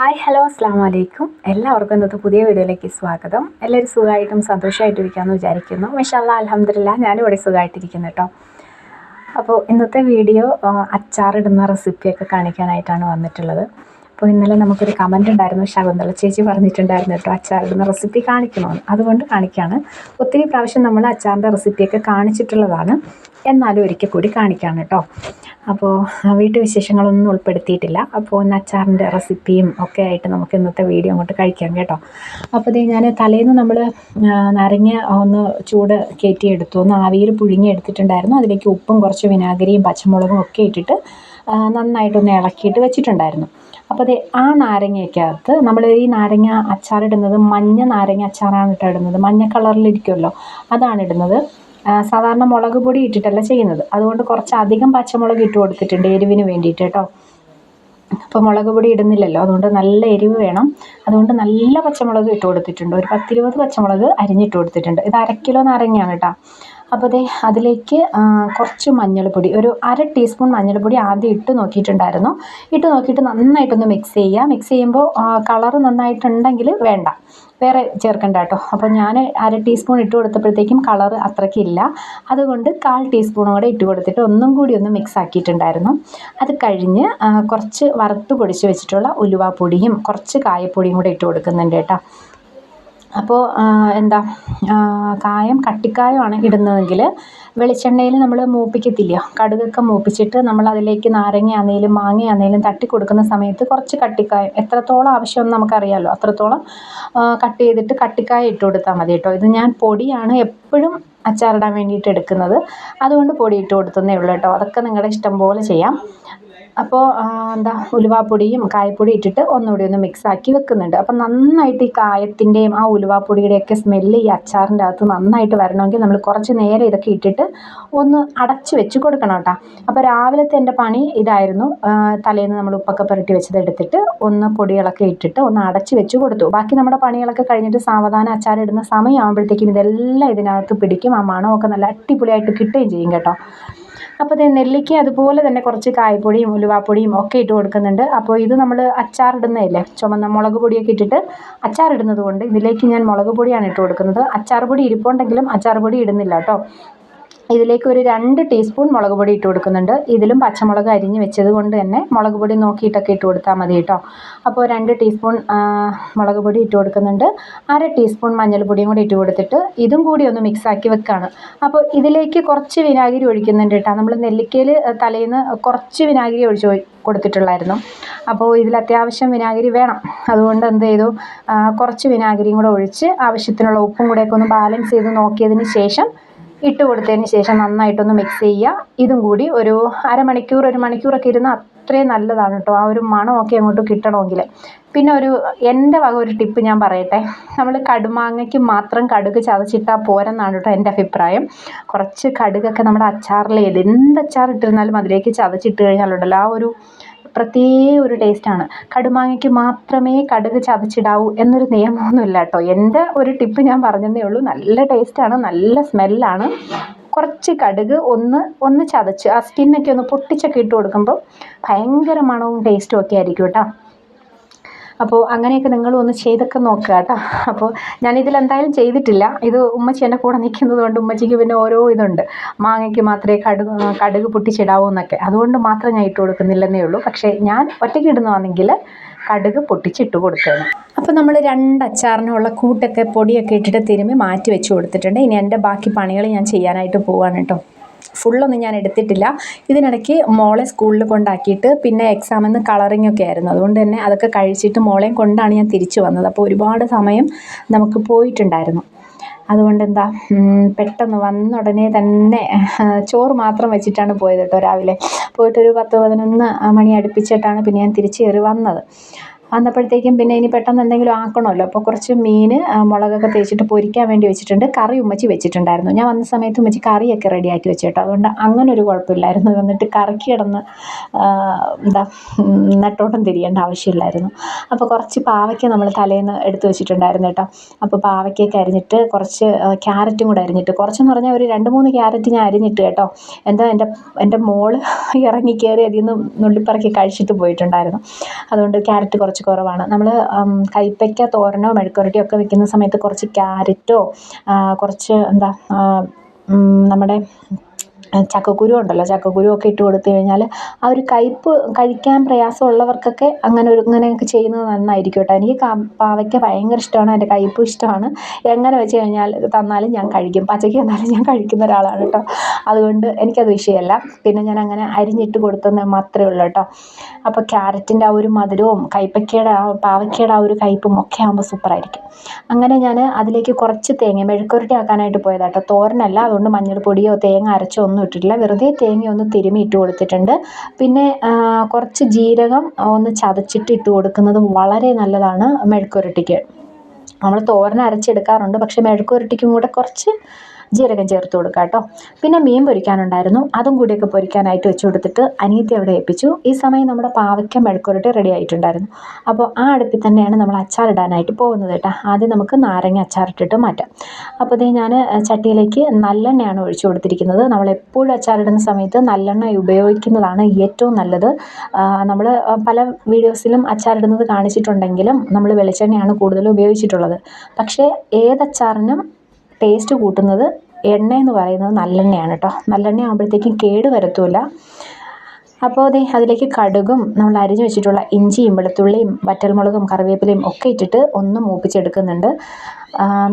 Hi hello അസ്സാം വലൈക്കും എല്ലാവർക്കും ഇന്നത്തെ പുതിയ വീഡിയോയിലേക്ക് സ്വാഗതം. എല്ലാവരും സുഖമായിട്ടും സന്തോഷമായിട്ടിരിക്കാമെന്ന് വിചാരിക്കുന്നു. മഷാല്ല അലഹമില്ല ഞാനിവിടെ സുഖമായിട്ടിരിക്കുന്നു കേട്ടോ. അപ്പോൾ ഇന്നത്തെ വീഡിയോ അച്ചാറിടുന്ന റെസിപ്പിയൊക്കെ കാണിക്കാനായിട്ടാണ് വന്നിട്ടുള്ളത്. അപ്പോൾ ഇന്നലെ നമുക്കൊരു കമന്റ് ഉണ്ടായിരുന്നു. ശകുന്തള ചേച്ചി പറഞ്ഞിട്ടുണ്ടായിരുന്നു കേട്ടോ അച്ചാറിടുന്ന റെസിപ്പി കാണിക്കണമെന്ന് അതുകൊണ്ട് കാണിക്കുകയാണ് ഒത്തിരി പ്രാവശ്യം നമ്മൾ അച്ചാറിന്റെ റെസിപ്പിയൊക്കെ കാണിച്ചിട്ടുള്ളതാണ്. എന്നാലും ഒരിക്കൽ കൂടി കാണിക്കുകയാണ് കേട്ടോ. അപ്പോൾ വീട്ടുവിശേഷങ്ങളൊന്നും ഉൾപ്പെടുത്തിയിട്ടില്ല. അപ്പോൾ ഒന്ന് അച്ചാറിന്റെ റെസിപ്പിയും ഒക്കെ ആയിട്ട് നമുക്ക് ഇന്നത്തെ വീഡിയോ അങ്ങോട്ട് കഴിക്കാം കേട്ടോ. അപ്പോൾ ഇത് ഞാൻ തലേന്ന് നമ്മൾ നാരങ്ങ ഒന്ന് ചൂട് കയറ്റിയെടുത്തു ഒന്ന് ആവിയിൽ പുഴുങ്ങി എടുത്തിട്ടുണ്ടായിരുന്നു. അതിലേക്ക് ഉപ്പും കുറച്ച് വിനാഗിരിയും പച്ചമുളകും ഒക്കെ ഇട്ടിട്ട് നന്നായിട്ടൊന്ന് ഇളക്കിയിട്ട് വെച്ചിട്ടുണ്ടായിരുന്നു. അപ്പോൾ അത് ആ നാരങ്ങയ്ക്കകത്ത് നമ്മൾ ഈ നാരങ്ങ അച്ചാറിടുന്നത് മഞ്ഞ നാരങ്ങ അച്ചാറാണ് കേട്ടോ ഇടുന്നത്. മഞ്ഞ കളറിലിരിക്കുമല്ലോ അതാണ് ഇടുന്നത്. സാധാരണ മുളക് പൊടി ഇട്ടിട്ടല്ല ചെയ്യുന്നത്. അതുകൊണ്ട് കുറച്ച് അധികം പച്ചമുളക് ഇട്ട് കൊടുത്തിട്ടുണ്ട് എരിവിന് വേണ്ടിയിട്ട് കേട്ടോ. അപ്പോൾ മുളക് പൊടി ഇടുന്നില്ലല്ലോ. അതുകൊണ്ട് നല്ല എരിവ് വേണം. അതുകൊണ്ട് നല്ല പച്ചമുളക് ഇട്ട് കൊടുത്തിട്ടുണ്ട്. ഒരു പത്തിരുപത് പച്ചമുളക് അരിഞ്ഞിട്ട് കൊടുത്തിട്ടുണ്ട്. ഇത് അര കിലോ നാരങ്ങയാണ് കേട്ടോ. അപ്പോൾ അതേ അതിലേക്ക് കുറച്ച് മഞ്ഞൾപ്പൊടി ഒരു അര ടീസ്പൂൺ മഞ്ഞൾപ്പൊടി ആദ്യം ഇട്ട് നോക്കിയിട്ടുണ്ടായിരുന്നു. ഇട്ട് നോക്കിയിട്ട് നന്നായിട്ടൊന്ന് മിക്സ് ചെയ്യുക മിക്സ് ചെയ്യുമ്പോൾ കളറ് നന്നായിട്ടുണ്ടെങ്കിൽ വേണ്ട. വേറെ ചേർക്കണ്ട കേട്ടോ അപ്പോൾ ഞാൻ അര ടീസ്പൂൺ ഇട്ട് കൊടുത്തപ്പോഴത്തേക്കും കളർ അത്രയ്ക്കില്ല അതുകൊണ്ട് കാൽ ടീസ്പൂണും കൂടെ ഇട്ട് കൊടുത്തിട്ട് ഒന്നും കൂടി ഒന്ന് മിക്സ് ആക്കിയിട്ടുണ്ടായിരുന്നു. അത് കഴിഞ്ഞ് കുറച്ച് വറുത്ത് പൊടിച്ച് വെച്ചിട്ടുള്ള ഉലുവാപ്പൊടിയും കുറച്ച് കായപ്പൊടിയും കൂടെ ഇട്ട് കൊടുക്കുന്നുണ്ട് കേട്ടോ. അപ്പോൾ എന്താ കായം കട്ടിക്കായമാണ് ഇടുന്നതെങ്കിൽ വെളിച്ചെണ്ണയിൽ നമ്മൾ മൂപ്പിക്കത്തില്ല. കടുകൊക്കെ മൂപ്പിച്ചിട്ട് നമ്മൾ അതിലേക്ക് നാരങ്ങയാണെങ്കിലും മാങ്ങയാണെങ്കിലും തട്ടി കൊടുക്കുന്ന സമയത്ത് കുറച്ച് കട്ടിക്കായം എത്രത്തോളം ആവശ്യമെന്ന് നമുക്കറിയാമല്ലോ അത്രത്തോളം കട്ട് ചെയ്തിട്ട് കട്ടിക്കായ ഇട്ട് കൊടുത്താൽ മതി കേട്ടോ. ഇത് ഞാൻ പൊടിയാണ് എപ്പോഴും അച്ചാറിടാൻ വേണ്ടിയിട്ട് എടുക്കുന്നത്. അതുകൊണ്ട് പൊടി ഇട്ട് കൊടുത്തതേ ഉള്ളൂ കേട്ടോ. അതൊക്കെ നിങ്ങളുടെ ഇഷ്ടം പോലെ ചെയ്യാം. അപ്പോൾ എന്താ ഉലുവാപ്പൊടിയും കായപ്പൊടി ഇട്ടിട്ട് ഒന്നുകൂടി ഒന്ന് മിക്സ് ആക്കി വെക്കുന്നുണ്ട്. അപ്പം നന്നായിട്ട് ഈ കായത്തിന്റെയും ആ ഉലുവാപ്പൊടിയുടെയൊക്കെ സ്മെല്ല് ഈ അച്ചാറിന്റെ അകത്ത് നന്നായിട്ട് വരണമെങ്കിൽ നമ്മൾ കുറച്ച് നേരം ഇതൊക്കെ ഇട്ടിട്ട് ഒന്ന് അടച്ച് വെച്ച് കൊടുക്കണം കേട്ടോ. അപ്പോൾ രാവിലത്തെ എന്റെ പണി ഇതായിരുന്നു. തലേന്ന് നമ്മൾ ഉപ്പൊക്കെ പുരട്ടി വെച്ചത് എടുത്തിട്ട് ഒന്ന് പൊടികളൊക്കെ ഇട്ടിട്ട് ഒന്ന് അടച്ച് വെച്ച് കൊടുത്തു. ബാക്കി നമ്മുടെ പണികളൊക്കെ കഴിഞ്ഞിട്ട് സാവധാനം അച്ചാറിടുന്ന സമയമാകുമ്പോഴത്തേക്കും ഇതെല്ലാം ഇതിനകത്ത് പിടിക്കും. ആ മണമൊക്കെ നല്ല അടിപൊളിയായിട്ട് കിട്ടുകയും ചെയ്യും കേട്ടോ. അപ്പോൾ ഇത് നെല്ലിക്ക അതുപോലെ തന്നെ കുറച്ച് കായപ്പൊടിയും ഉലുവാപ്പൊടിയും ഒക്കെ ഇട്ട് കൊടുക്കുന്നുണ്ട്. അപ്പോൾ ഇത് നമ്മൾ അച്ചാറിടുന്നതല്ലേ? ചുമന്ന മുളക് പൊടിയൊക്കെ ഇട്ടിട്ട് അച്ചാറിടുന്നത് കൊണ്ട് ഇതിലേക്ക് ഞാൻ മുളക് പൊടിയാണ് ഇട്ട് കൊടുക്കുന്നത്. അച്ചാർ പൊടി ഇരിപ്പുണ്ടെങ്കിലും അച്ചാർ പൊടി ഇടുന്നില്ല കേട്ടോ. ഇതിലേക്ക് ഒരു രണ്ട് ടീസ്പൂൺ മുളക് പൊടി ഇട്ട് കൊടുക്കുന്നുണ്ട്. ഇതിലും പച്ചമുളക് അരിഞ്ഞ് വെച്ചത് കൊണ്ട് തന്നെ മുളക് പൊടി നോക്കിയിട്ടൊക്കെ ഇട്ട് കൊടുത്താൽ മതി കേട്ടോ. അപ്പോൾ രണ്ട് ടീസ്പൂൺ മുളക് പൊടി ഇട്ട് കൊടുക്കുന്നുണ്ട്. അര ടീസ്പൂൺ മഞ്ഞൾപ്പൊടിയും കൂടി ഇട്ട് കൊടുത്തിട്ട് ഇതും കൂടി ഒന്ന് മിക്സ് ആക്കി വെക്കുകയാണ് അപ്പോൾ ഇതിലേക്ക് കുറച്ച് വിനാഗിരി ഒഴിക്കുന്നുണ്ട് കേട്ടോ. നമ്മൾ നെല്ലിക്കയിൽ തലേന്ന് കുറച്ച് വിനാഗിരി ഒഴിച്ച് ഒഴി- കൊടുത്തിട്ടുള്ളായിരുന്നു. അപ്പോൾ ഇതിൽ അത്യാവശ്യം വിനാഗിരി വേണം. അതുകൊണ്ട് എന്ത് ചെയ്തു? കുറച്ച് വിനാഗിരിയും കൂടെ ഒഴിച്ച് ആവശ്യത്തിനുള്ള ഉപ്പും കൂടെയൊക്കെ ഒന്ന് ബാലൻസ് ചെയ്ത് നോക്കിയതിന് ശേഷം ഇട്ട് കൊടുത്തതിന് ശേഷം നന്നായിട്ടൊന്ന് മിക്സ് ചെയ്യുക. ഇതും കൂടി ഒരു അരമണിക്കൂർ ഒരു മണിക്കൂറൊക്കെ ഇരുന്ന് അത്രയും നല്ലതാണ് കേട്ടോ. ആ ഒരു മണമൊക്കെ അങ്ങോട്ട് കിട്ടണമെങ്കിൽ. പിന്നെ ഒരു എന്റെ വക ഒരു ടിപ്പ് ഞാൻ പറയട്ടെ. നമ്മൾ കടുമാങ്ങയ്ക്ക് മാത്രം കടുക് ചതച്ചിട്ടാൽ പോരെന്നാണ് കേട്ടോ എന്റെ അഭിപ്രായം. കുറച്ച് കടുകൊക്കെ നമ്മുടെ അച്ചാറിൽ ഏത് എന്ത് അച്ചാർ ഇട്ടിരുന്നാലും അതിലേക്ക് ചതച്ചിട്ട് കഴിഞ്ഞാലുണ്ടല്ലോ. ആ ഒരു പ്രത്യേക ഒരു ടേസ്റ്റാണ് കടുമാങ്ങയ്ക്ക് മാത്രമേ കടുക് ചതച്ചിടാവൂ എന്നൊരു നിയമമൊന്നുമില്ല കേട്ടോ എന്റെ ഒരു ടിപ്പ് ഞാൻ പറഞ്ഞതേ ഉള്ളൂ. നല്ല ടേസ്റ്റാണ് നല്ല സ്മെല്ലാണ് കുറച്ച് കടുക് ഒന്ന് ഒന്ന് ചതച്ച് ആ സ്കിന്നൊക്കെ ഒന്ന് പൊട്ടിച്ചൊക്കെ ഇട്ട് കൊടുക്കുമ്പോൾ ഭയങ്കര മണവും ടേസ്റ്റും ഒക്കെ ആയിരിക്കും കേട്ടോ. അപ്പോൾ അങ്ങനെയൊക്കെ നിങ്ങളും ഒന്ന് ചെയ്തൊക്കെ നോക്കുക കേട്ടോ. അപ്പോൾ ഞാനിതിൽ എന്തായാലും ചെയ്തിട്ടില്ല. ഇത് ഉമ്മച്ചി എന്റെ കൂടെ നിൽക്കുന്നത് കൊണ്ട് ഉമ്മച്ചിക്ക് പിന്നെ ഓരോ ഇതുണ്ട്. മാങ്ങയ്ക്ക് മാത്രമേ കടുക് കടുക് പൊട്ടിച്ചിടാവൂ എന്നൊക്കെ. അതുകൊണ്ട് മാത്രം ഞാൻ ഇട്ട് കൊടുക്കുന്നില്ലെന്നേ ഉള്ളൂ. പക്ഷേ ഞാൻ ഒറ്റയ്ക്ക് ഇടുന്നതാണെങ്കിൽ കടുക് പൊട്ടിച്ചിട്ട് കൊടുക്കണം അപ്പോൾ നമ്മൾ രണ്ട് അച്ചാറിനുള്ള കൂട്ടൊക്കെ പൊടിയൊക്കെ ഇട്ടിട്ട് തിരുമ്മി മാറ്റി വെച്ച് കൊടുത്തിട്ടുണ്ട്. ഇനി എന്റെ ബാക്കി പണികൾ ഞാൻ ചെയ്യാനായിട്ട് പോവാണ് കേട്ടോ. ഫുള്ളൊന്നും ഞാൻ എടുത്തിട്ടില്ല. ഇതിനിടയ്ക്ക് മോളെ സ്കൂളിൽ കൊണ്ടാക്കിയിട്ട് പിന്നെ എക്സാമിന്ന് കളറിംഗ് ഒക്കെ ആയിരുന്നു. അതുകൊണ്ട് തന്നെ അതൊക്കെ കഴിച്ചിട്ട് മോളെയും കൊണ്ടാണ് ഞാൻ തിരിച്ചു വന്നത്. അപ്പോൾ ഒരുപാട് സമയം നമുക്ക് പോയിട്ടുണ്ടായിരുന്നു. അതുകൊണ്ട് എന്താ പെട്ടെന്ന് വന്ന ഉടനെ തന്നെ ചോറ് മാത്രം വെച്ചിട്ടാണ് പോയത് കേട്ടോ രാവിലെ. പോയിട്ടൊരു പത്ത് പതിനൊന്ന് മണി അടുപ്പിച്ചിട്ടാണ് പിന്നെ ഞാൻ തിരിച്ച് കയറി വന്നത്. വന്നപ്പോഴത്തേക്കും പിന്നെ ഇനി പെട്ടെന്ന് എന്തെങ്കിലും ആക്കണമല്ലോ. അപ്പോൾ കുറച്ച് മീൻ മുളകൊക്കെ തേച്ചിട്ട് പൊരിക്കാൻ വേണ്ടി വെച്ചിട്ടുണ്ട്. കറി ഉമ്മച്ചി വെച്ചിട്ടുണ്ടായിരുന്നു. ഞാൻ വന്ന സമയത്ത് ഉമ്മച്ചി കറിയൊക്കെ റെഡിയാക്കി വെച്ചു കേട്ടോ അതുകൊണ്ട് അങ്ങനെ ഒരു കുഴപ്പമില്ലായിരുന്നു. വന്നിട്ട് കറിക്ക് കിടന്ന് എന്താ നെട്ടോട്ടം തിരിയേണ്ട ആവശ്യമില്ലായിരുന്നു. അപ്പോൾ കുറച്ച് പാവയ്ക്ക നമ്മൾ തലേന്ന് എടുത്ത് വെച്ചിട്ടുണ്ടായിരുന്നു കേട്ടോ. അപ്പോൾ പാവയ്ക്കൊക്കെ അരിഞ്ഞിട്ട് കുറച്ച് ക്യാരറ്റും കൂടെ അരിഞ്ഞിട്ട്. കുറച്ചെന്ന് പറഞ്ഞാൽ ഒരു രണ്ട് മൂന്ന് ക്യാരറ്റ് ഞാൻ അരിഞ്ഞിട്ട് കേട്ടോ. എന്താ എന്റെ എന്റെ മോൾ ഇറങ്ങി കയറി അതിൽ നിന്ന് നുള്ളിപ്പറക്കി കഴിച്ചിട്ട് പോയിട്ടുണ്ടായിരുന്നു. അതുകൊണ്ട് ക്യാരറ്റ് കുറച്ച് കുറച്ച് കുറവാണ്. നമ്മൾ കൈപ്പയ്ക്ക തോരനോ മെഴുക്കുവരട്ടിയോ ഒക്കെ വെക്കുന്ന സമയത്ത് കുറച്ച് ക്യാരറ്റോ കുറച്ച് എന്താ നമ്മുടെ ചക്കക്കുരു ഉണ്ടല്ലോ ചക്കക്കുരു ഒക്കെ ഇട്ട് കൊടുത്തു കഴിഞ്ഞാൽ ആ ഒരു കയ്പ്പ് കഴിക്കാൻ പ്രയാസമുള്ളവർക്കൊക്കെ അങ്ങനെ ഒരു ഇങ്ങനെയൊക്കെ ചെയ്യുന്നത് നന്നായിരിക്കും കേട്ടോ. എനിക്ക് പാവയ്ക്ക ഭയങ്കര ഇഷ്ടമാണ് അതിന്റെ കയ്പ്പും ഇഷ്ടമാണ്. എങ്ങനെ വെച്ച് കഴിഞ്ഞാൽ തന്നാലും ഞാൻ കഴിക്കും. പച്ചയ്ക്ക് തന്നാലും ഞാൻ കഴിക്കുന്ന ഒരാളാണ് കേട്ടോ. അതുകൊണ്ട് എനിക്കത് വിഷയമല്ല. പിന്നെ ഞാൻ അങ്ങനെ അരിഞ്ഞിട്ട് കൊടുത്തെന്ന് മാത്രമേ ഉള്ളൂ കേട്ടോ. അപ്പോൾ ക്യാരറ്റിന്റെ ആ ഒരു മധുരവും കൈപ്പയ്ക്കയുടെ ആ പാവയ്ക്കയുടെ ആ ഒരു കയ്പ്പും ഒക്കെ ആകുമ്പോൾ സൂപ്പറായിരിക്കും. അങ്ങനെ ഞാൻ അതിലേക്ക് കുറച്ച് തേങ്ങ മെഴുക്കുരുട്ടി ആക്കാനായിട്ട് പോയതാട്ടോ തോരനല്ല അതുകൊണ്ട് മഞ്ഞൾപ്പൊടിയോ തേങ്ങ അരച്ചോ ഒന്നും ഇട്ടിട്ടില്ല. വെറുതെ തേങ്ങ ഒന്ന് തിരുമി ഇട്ട് കൊടുത്തിട്ടുണ്ട്. പിന്നെ കുറച്ച് ജീരകം ഒന്ന് ചതച്ചിട്ട് ഇട്ട് കൊടുക്കുന്നത് വളരെ നല്ലതാണ് മെഴുക്കുരുട്ടിക്ക് നമ്മൾ തോരൻ അരച്ചെടുക്കാറുണ്ട് പക്ഷേ മെഴുക്കുരട്ടിക്കും കൂടെ കുറച്ച് ജീരകം ചേർത്ത് കൊടുക്കുക കേട്ടോ. പിന്നെ മീൻ പൊരിക്കാനുണ്ടായിരുന്നു. അതും കൂടിയൊക്കെ പൊരിക്കാനായിട്ട് വെച്ച് കൊടുത്തിട്ട് അനിയത്തി അവിടെ ഏൽപ്പിച്ചു. ഈ സമയം നമ്മുടെ പാവയ്ക്ക മെഴുക്കുരട്ടി റെഡി ആയിട്ടുണ്ടായിരുന്നു. അപ്പോൾ ആ അടുപ്പിൽ തന്നെയാണ് നമ്മൾ അച്ചാറിടാനായിട്ട് പോകുന്നത് കേട്ടോ. ആദ്യം നമുക്ക് നാരങ്ങ അച്ചാർ ഇട്ടിട്ട് മാറ്റാം. അപ്പോൾ ഇതേ ഞാൻ ചട്ടിയിലേക്ക് നല്ലെണ്ണയാണ് ഒഴിച്ചു കൊടുത്തിരിക്കുന്നത്. നമ്മൾ എപ്പോഴും അച്ചാറിടുന്ന സമയത്ത് നല്ലെണ്ണ ഉപയോഗിക്കുന്നതാണ് ഏറ്റവും നല്ലത്. നമ്മൾ പല വീഡിയോസിലും അച്ചാറിടുന്നത് കാണിച്ചിട്ടുണ്ടെങ്കിലും നമ്മൾ വെളിച്ചെണ്ണയാണ് കൂടുതൽ ഉപയോഗിച്ചിട്ടുള്ളത്. പക്ഷേ ഏതച്ചാറിനും ടേസ്റ്റ് കൂട്ടുന്നത് എണ്ണ എന്ന് പറയുന്നത് നല്ലെണ്ണയാണ് കേട്ടോ നല്ലെണ്ണ ആകുമ്പോഴത്തേക്കും കേട് വരത്തുമില്ല അപ്പോൾ അതെ അതിലേക്ക് കടുകും നമ്മൾ അരിഞ്ഞു വെച്ചിട്ടുള്ള ഇഞ്ചിയും വെളുത്തുള്ളിയും വറ്റൽമുളകും കറിവേപ്പിലയും ഒക്കെ ഇട്ടിട്ട് ഒന്ന് മൂപ്പിച്ചെടുക്കുന്നുണ്ട്.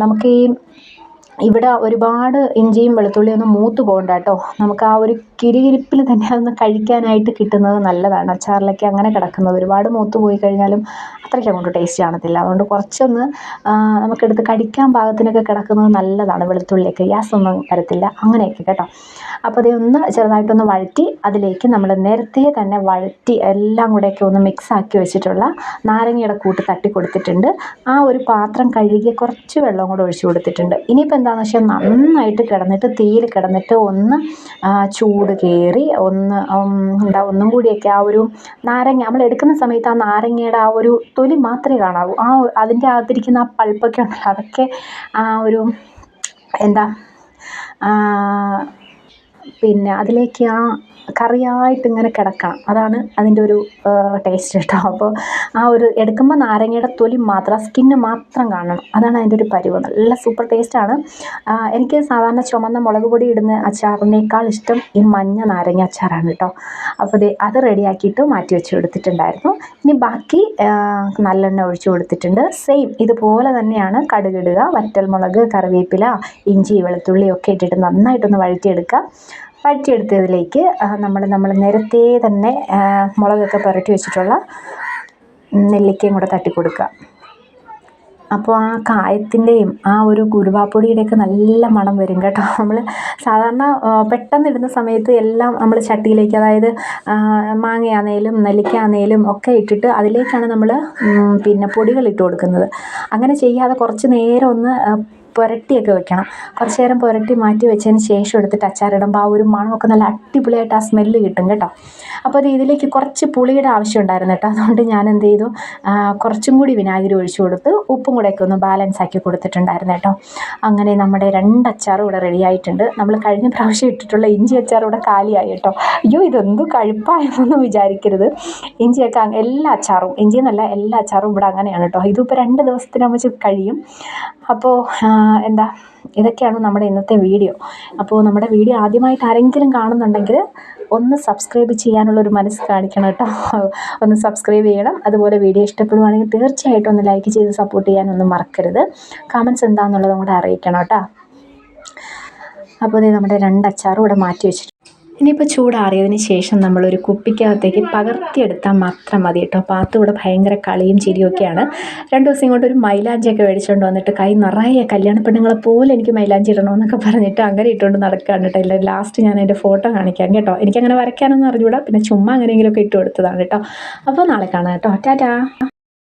നമുക്ക് ഈ ഇവിടെ ഒരുപാട് ഇഞ്ചിയും വെളുത്തുള്ളിയും ഒന്ന് മൂത്ത് പോകണ്ട കേട്ടോ. നമുക്ക് ആ ഒരു കിരികിരിപ്പിൽ തന്നെ അതൊന്ന് കഴിക്കാനായിട്ട് കിട്ടുന്നത് നല്ലതാണ്. അച്ചാറിലൊക്കെ അങ്ങനെ കിടക്കുന്നത്. ഒരുപാട് മൂത്ത് പോയി കഴിഞ്ഞാലും അത്രയ്ക്ക് അങ്ങോട്ട് ടേസ്റ്റ് കാണത്തില്ല. അതുകൊണ്ട് കുറച്ചൊന്ന് നമുക്കെടുത്ത് കടിക്കാൻ പാകത്തിനൊക്കെ കിടക്കുന്നത് നല്ലതാണ്. വെളുത്തുള്ളിയൊക്കെ ഗ്യാസൊന്നും വരത്തില്ല. അങ്ങനെയൊക്കെ കേട്ടോ. അപ്പോൾ അതേ ഒന്ന് ചെറുതായിട്ടൊന്ന് വഴറ്റി അതിലേക്ക് നമ്മൾ നേരത്തെ തന്നെ വഴറ്റി എല്ലാം കൂടെയൊക്കെ ഒന്ന് മിക്സ് ആക്കി വെച്ചിട്ടുള്ള നാരങ്ങയുടെ കൂട്ട് തട്ടി കൊടുത്തിട്ടുണ്ട് ആ ഒരു പാത്രം കഴുകിയ കുറച്ച് വെള്ളം കൂടെ ഒഴിച്ചു കൊടുത്തിട്ടുണ്ട്. ഇനിയിപ്പോൾ എന്താണെന്ന് വെച്ചാൽ നന്നായിട്ട് കിടന്നിട്ട് തീയിൽ കിടന്നിട്ട് ഒന്ന് ചൂട് കയറി ഒന്ന് എന്താ ഒന്നും കൂടിയൊക്കെ ആ ഒരു നാരങ്ങ നമ്മൾ എടുക്കുന്ന സമയത്ത് ആ നാരങ്ങയുടെ ആ ഒരു തൊലി മാത്രമേ കാണാവൂ. ആ അതിന്റെ അകത്തിരിക്കുന്ന ആ പൾപ്പൊക്കെ ഉണ്ടല്ലോ അതൊക്കെ ആ ഒരു എന്താ പിന്നെ അതിലേക്ക് ആ കറിയായിട്ട് ഇങ്ങനെ കിടക്കണം. അതാണ് അതിന്റെ ഒരു ടേസ്റ്റ് കേട്ടോ. അപ്പോൾ ആ ഒരു എടുക്കുമ്പോൾ നാരങ്ങയുടെ തൊലി മാത്രം സ്കിന്ന് മാത്രം കാണണം. അതാണ് അതിന്റെ ഒരു പരിവ്. നല്ല സൂപ്പർ ടേസ്റ്റാണ് എനിക്ക് സാധാരണ ചുമന്ന മുളക് പൊടി ഇടുന്ന അച്ചാറിനേക്കാൾ ഇഷ്ടം ഈ മഞ്ഞ നാരങ്ങ അച്ചാറാണ് കേട്ടോ. അപ്പോൾ ദേ അത് റെഡിയാക്കിയിട്ട് മാറ്റി വെച്ച് കൊടുത്തിട്ടുണ്ടായിരുന്നു ഇനി ബാക്കി നല്ലെണ്ണ ഒഴിച്ച് കൊടുത്തിട്ടുണ്ട്. സെയിം ഇതുപോലെ തന്നെയാണ് കടുകിടുക വറ്റൽമുളക് കറിവേപ്പില ഇഞ്ചി വെളുത്തുള്ളി ഒക്കെ ഇട്ടിട്ട് നന്നായിട്ടൊന്ന് വഴറ്റിയെടുക്കുക. വഴറ്റിയെടുത്തതിലേക്ക് നമ്മൾ നമ്മൾ നേരത്തെ തന്നെ മുളകൊക്കെ പുരട്ടി വെച്ചിട്ടുള്ള നെല്ലിക്കയും കൂടെ തട്ടി കൊടുക്കുക അപ്പോൾ ആ കായത്തിന്റെയും ആ ഒരു കുരുവാപ്പൊടിയുടെയൊക്കെ നല്ല മണം വരും കേട്ടോ. നമ്മൾ സാധാരണ പെട്ടെന്ന് ഇടുന്ന സമയത്ത് എല്ലാം നമ്മൾ ചട്ടിയിലേക്ക് അതായത് മാങ്ങയാണേലും നെല്ലിക്കാന്നേലും ഒക്കെ ഇട്ടിട്ട് അതിലേക്കാണ് നമ്മൾ പിന്നെ പൊടികൾ ഇട്ട് കൊടുക്കുന്നത്. അങ്ങനെ ചെയ്യാതെ കുറച്ച് നേരം ഒന്ന് പുരട്ടിയൊക്കെ വെക്കണം. കുറച്ച് നേരം പുരട്ടി മാറ്റി വെച്ചതിന് ശേഷം എടുത്തിട്ട് അച്ചാറിടുമ്പോൾ ആ ഒരു മണമൊക്കെ നല്ല അടിപൊളിയായിട്ട് ആ സ്മെല്ല് കിട്ടും കേട്ടോ. അപ്പോൾ അത് ഇതിലേക്ക് കുറച്ച് പുളിയുടെ ആവശ്യം ഉണ്ടായിരുന്നു കേട്ടോ. അതുകൊണ്ട് ഞാൻ എന്ത് ചെയ്തു കുറച്ചും കൂടി വിനാഗിരി ഒഴിച്ചു കൊടുത്ത് ഉപ്പും കൂടെയൊക്കെ ഒന്ന് ബാലൻസ് ആക്കി കൊടുത്തിട്ടുണ്ടായിരുന്നു കേട്ടോ. അങ്ങനെ നമ്മുടെ രണ്ട് അച്ചാറും ഇവിടെ റെഡി ആയിട്ടുണ്ട്. നമ്മൾ കഴിഞ്ഞ പ്രാവശ്യം ഇട്ടിട്ടുള്ള ഇഞ്ചി അച്ചാർ ഇവിടെ കാലിയായി കേട്ടോ. അയ്യോ ഇതെന്തു കഴുപ്പായെന്നൊന്നും വിചാരിക്കരുത്. ഇഞ്ചിയൊക്കെ എല്ലാ അച്ചാറും ഇഞ്ചി എന്നല്ല എല്ലാ അച്ചാറും ഇവിടെ അങ്ങനെയാണ് കേട്ടോ. ഇതിപ്പോൾ രണ്ട് ദിവസത്തിനാകുമ്പോൾ കഴിയും. അപ്പോൾ എന്താ ഇതൊക്കെയാണ് നമ്മുടെ ഇന്നത്തെ വീഡിയോ. അപ്പോൾ നമ്മുടെ വീഡിയോ ആദ്യമായിട്ട് ആരെങ്കിലും കാണുന്നുണ്ടെങ്കിൽ ഒന്ന് സബ്സ്ക്രൈബ് ചെയ്യാനുള്ളൊരു മനസ്സ് കാണിക്കണം കേട്ടോ. ഒന്ന് സബ്സ്ക്രൈബ് ചെയ്യണം. അതുപോലെ വീഡിയോ ഇഷ്ടപ്പെടുവാണെങ്കിൽ തീർച്ചയായിട്ടും ഒന്ന് ലൈക്ക് ചെയ്ത് സപ്പോർട്ട് ചെയ്യാനൊന്നും മറക്കരുത്. കമൻസ് എന്താണെന്നുള്ളതും കൂടെ അറിയിക്കണം കേട്ടോ. അപ്പോൾ നമ്മുടെ രണ്ട് അച്ചാറും ഇവിടെ മാറ്റി വെച്ചിട്ടുണ്ട്. ഇനിയിപ്പോൾ ചൂടാറിയതിന് ശേഷം നമ്മളൊരു കുപ്പിക്കകത്തേക്ക് പകർത്തിയെടുത്താൽ മാത്രം മതി കേട്ടോ. പാത്തു ഇവിടെ ഭയങ്കര കളിയും ചിരിയൊക്കെയാണ് രണ്ട് ദിവസം ഇങ്ങോട്ട് ഒരു മൈലാഞ്ചിയൊക്കെ മേടിച്ചുകൊണ്ട് വന്നിട്ട് കൈ നിറയെ കല്യാണ പെണ്ണുങ്ങളെ പോലെ എനിക്ക് മൈലാഞ്ചി ഇടണമെന്നൊക്കെ പറഞ്ഞിട്ട് അങ്ങനെ ഇട്ടുകൊണ്ട് നടക്കുകയാണ് കേട്ടോ. ഇല്ല ലാസ്റ്റ് ഞാൻ എന്റെ ഫോട്ടോ കാണിക്കാം കേട്ടോ. എനിക്കങ്ങനെ വരയ്ക്കാനൊന്നും അറിഞ്ഞുകൂടാ പിന്നെ ചുമ്മാ അങ്ങനെയെങ്കിലുമൊക്കെ ഇട്ട് കൊടുത്തതാണ് കേട്ടോ. അപ്പോൾ നാളെ കാണാം കേട്ടോ. ടാറ്റാ.